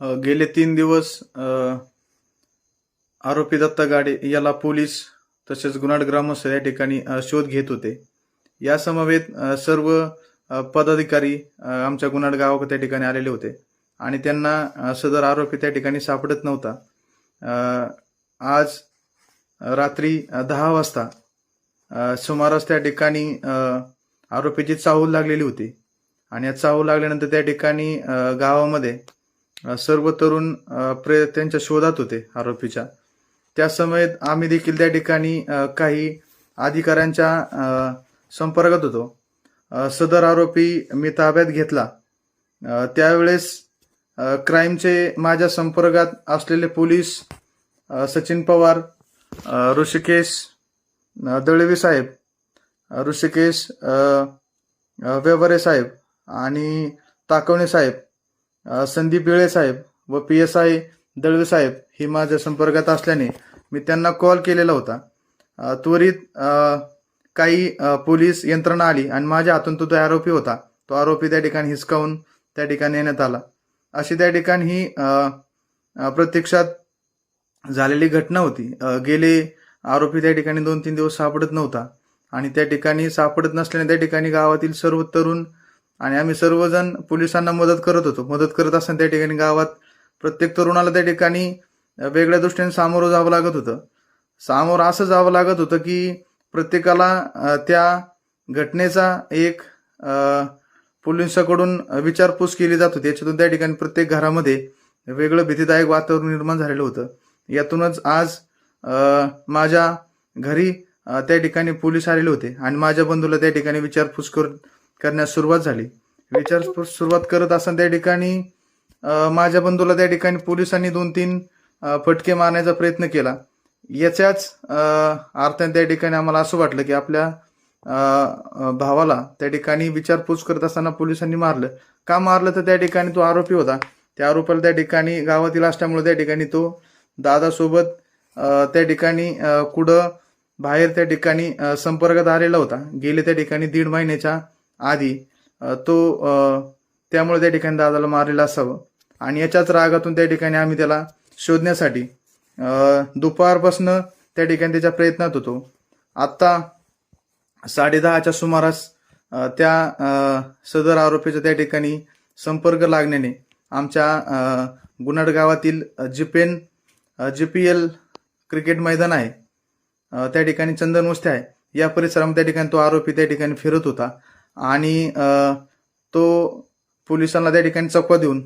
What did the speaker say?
गेले तीन दिवस आरोपी दत्ता गाडे याला पोलीस तसेच गुन्हाड ग्रामस्थ या ठिकाणी शोध घेत होते. या समवेत सर्व पदाधिकारी आमच्या गुन्हाड गावात त्या ठिकाणी आलेले होते आणि त्यांना सदर आरोपी त्या ठिकाणी सापडत नव्हता. आज रात्री दहा वाजता सुमारास त्या ठिकाणी आरोपीची चाहूल लागलेली होती आणि या चाहूल लागल्यानंतर त्या ठिकाणी गावामध्ये सर्व तरुण प्रे त्यांच्या शोधात होते आरोपीच्या. त्या समयेत आम्ही देखील त्या ठिकाणी काही अधिकाऱ्यांच्या संपर्कात होतो. सदर आरोपी मी ताब्यात घेतला. त्यावेळेस क्राईमचे माझ्या संपर्कात असलेले पोलीस सचिन पवार ऋषिकेश दळवी साहेब ऋषिकेश व्यवरे साहेब आणि ताकवणे साहेब संदीप बिळे साहेब व पी एस आय दळवे साहेब ही माझ्या संपर्कात असल्याने मी त्यांना कॉल केलेला होता. त्वरित काही पोलीस यंत्रणा आली आणि माझ्या हातून तो आरोपी होता तो आरोपी त्या ठिकाणी हिसकावून त्या ठिकाणी नेण्यात आला. अशी त्या ठिकाणी ही प्रत्यक्षात झालेली घटना होती. गेले आरोपी त्या ठिकाणी दोन तीन दिवस सापडत नव्हता आणि त्या ठिकाणी सापडत नसल्याने त्या ठिकाणी गावातील सर्व तरुण आणि आम्ही सर्वजण पोलिसांना मदत करत होतो. मदत करत असताना त्या ठिकाणी गावात प्रत्येक तरुणाला त्या ठिकाणी वेगळ्या दृष्टीने सामोरं जावं लागत होतं. सामोरं असं जावं लागत होतं की प्रत्येकाला त्या घटनेचा एक अ, पोलिसांकडून विचारपूस केली जात होती. याच्यातून त्या ठिकाणी प्रत्येक घरामध्ये वेगळं भीतीदायक वातावरण निर्माण झालेलं होतं. यातूनच आज माझ्या घरी त्या ठिकाणी पोलीस आलेले होते आणि माझ्या बंधूला त्या ठिकाणी विचारपूस करून करण्यास सुरुवात झाली. विचारपूस सुरुवात करत असताना त्या ठिकाणी माझ्या बंधूला त्या ठिकाणी पोलिसांनी दोन तीन फटके मारण्याचा प्रयत्न केला. याच्याच अर्थाने त्या ठिकाणी आम्हाला असं वाटलं की आपल्या भावाला त्या ठिकाणी विचारपूस करत असताना पोलिसांनी मारलं. का मारलं? तर त्या ठिकाणी तो आरोपी होता. त्या आरोपाला त्या ठिकाणी गावातील असल्यामुळे त्या ठिकाणी तो दादासोबत त्या ठिकाणी कुठं बाहेर त्या ठिकाणी संपर्कात आलेला होता. गेले त्या ठिकाणी दीड महिन्याच्या आधी तो त्यामुळे त्या ठिकाणी दादाला मारलेलं असावं. आणि याच्याच रागातून त्या ठिकाणी आम्ही त्याला शोधण्यासाठी दुपारपासनं त्या ठिकाणी त्याच्या प्रयत्नात होतो. आत्ता साडेदहाच्या सुमारास त्या सदर आरोपीचा त्या ठिकाणी संपर्क लागण्याने आमच्या गुनाड गुन्हाड गावातील जिपेन जी पी एल क्रिकेट मैदान आहे. त्या ठिकाणी चंदन वस्ती आहे. या परिसरामध्ये त्या ठिकाणी तो आरोपी त्या ठिकाणी फिरत होता. आणि तो पोलिसांना त्या ठिकाणी चकवा देऊन